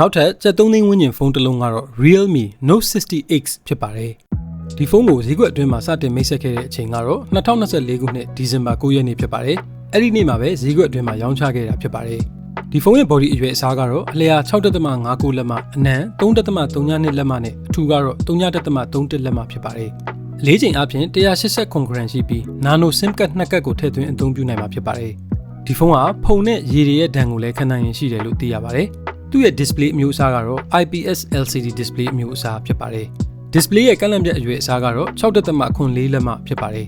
နောက်ထပ်ကျပ်3သိန်းဝန်းကျင်ဖုန်းတစ်လုံးကတော့ Realme Note 60X ဖြစ်ပါတယ်ဒီဖုန်းကိုဈေးကွက်အတွင်းမှာစတင်မိတ်ဆက်ခဲ့တဲ့အချိန်ကတော့2024ခုနှစ်ဒီဇင်ဘာ9ရက်နေ့ဖြစ်ပါတယ်အဲ့ဒီနေ့မှာပဲဈေးကွက်အတွင်းမှာရောင်းချခဲ့တာဖြစ်ပါတယ်ဒီဖုန်းရဲ့ body အရွယ်အစားကတော့အလျာ6.59လက်မအနံ3.32လက်မနဲ့အထူကတော့3.31လက်မဖြစ်ပါတယ်လေးချိန်အပြင်180 concurrent ရှိပြီး nano sim card နှစ်ကတ်ကိုထည့်သွင်းအသုံးပြုနိုင်မှာဖြစ်ပါတယ်ဒီဖုန်းကဖုန်းနဲ့ရေတွေရဲ့ဒဏ်ကိုလည်းခံနိုင်ရင်ရှိတယ်လို့သိရပါတယ် သူ့ရဲ့ display အမျိုးအစားကတော့ IPS LCD display အမျိုးအစားဖြစ်ပါတယ် display ရဲ့ကန့်လန့်ပြတ်အရွယ်အစားကတော့6.4လက်မဖြစ်ပါတယ်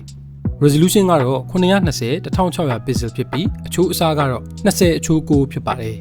resolution ကတော့920 1600 pixel ဖြစ်ပြီးအချိုးအစားကတော့20အချိုး9ဖြစ်ပါတယ်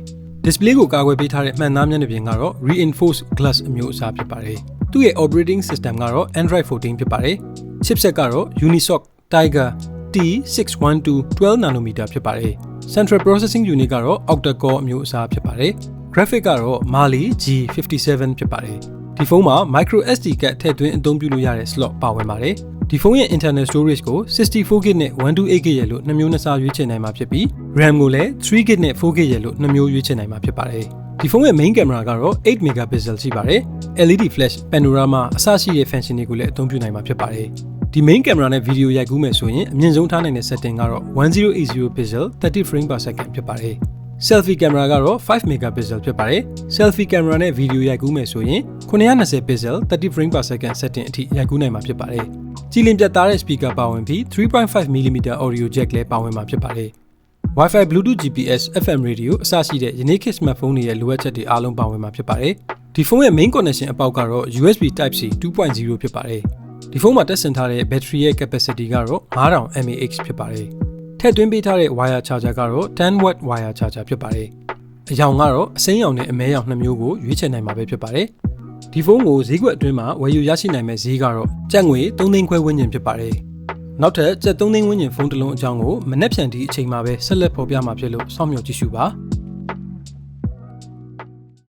display ကိုကာကွယ်ပေးထားတဲ့မှန်သားမျက်နှာပြင်ကတော့ reinforced glass အမျိုးအစားဖြစ်ပါတယ်သူ့ရဲ့ operating system ကတော့ Android 14ဖြစ်ပါတယ် chipset ကတော့ Unisoc Tiger T612 12 nanometer ဖြစ်ပါတယ် central processing unit ကတော့ octa core အမျိုးအစားဖြစ်ပါတယ် graphic ကတော့ Mali G57 ဖြစ်ပါတယ်ဒီဖုန်းမှာ micro SD ကတ်ထည့်သွင်းအသုံးပြုလို့ရတဲ့ slot ပါဝင်ပါတယ်ဒီဖုန်းရဲ့ internal storage ကို 64GB နဲ့ 128GB ရလို့နှစ်မျိုးနှစ်စားရွေးချယ်နိုင်မှာဖြစ်ပြီး RAM ကိုလည်း 3GB နဲ့ 4GB ရလို့နှစ်မျိုးရွေးချယ်နိုင်မှာဖြစ်ပါတယ်ဒီဖုန်းရဲ့ main camera ကတော့8 megapixel ရှိပါတယ် LED flash panorama အစရှိတဲ့ function တွေကိုလည်းအသုံးပြုနိုင်မှာဖြစ်ပါတယ်ဒီ main camera နဲ့ video ရိုက်ကူးမယ်ဆိုရင်အမြင့်ဆုံးထားနိုင်တဲ့ setting ကတော့1080 pixel 30 frame per second ဖြစ်ပါတယ် selfie camera ကတော့5 megapixel ဖြစ်ပါတယ် selfie camera နဲ့ video ရိုက်ကူးမယ်ဆိုရင်920 pixel 30 frame per second setting အထိရိုက်ကူးနိုင်မှာဖြစ်ပါတယ်ကြည်လင်ပြတ်သားတဲ့ speaker ပါဝင်ပြီး 3.5mm audio jack လည်းပါဝင်မှာဖြစ်ပါတယ် Wi-Fi Bluetooth GPS FM radio အစရှိတဲ့ယနေ့ခေတ် smartphone တွေရဲ့လိုအပ်ချက်တွေအားလုံးပါဝင်မှာဖြစ်ပါတယ်ဒီဖုန်းရဲ့ main connection အပေါက်ကတော့ USB Type C 2.0ဖြစ်ပါတယ်ဒီဖုန်းမှာတက်ဆင်ထားတဲ့ battery ရဲ့ capacity ကတော့9000 mAh ဖြစ်ပါတယ် ထည့်သွင်းပေးထားတဲ့ wire charger ကတော့10 watt wire charger ဖြစ်ပါတယ်အရောင်ကတော့အစိမ်းရောင်နဲ့အမဲရောင်နှစ်မျိုးကိုရွေးချယ်နိုင်မှာပဲဖြစ်ပါတယ်ဒီဖုန်းကိုဈေးကွက်အတွင်းမှာဝယ်ယူရရှိနိုင်မဲ့ဈေးကတော့ကျပ်ငွေ3သိန်းခွဲဝန်းကျင်ဖြစ်ပါတယ်နောက်ထပ်ကျပ်3သိန်းဝန်းကျင်ဖုန်းတစ်လုံးအကြောင်းကိုမနေ့ဖြန်ဒီအချိန်မှာပဲဆက်လက်ဖော်ပြမှာဖြစ်လို့စောင့်မျှော်ကြည့်ရှုပါ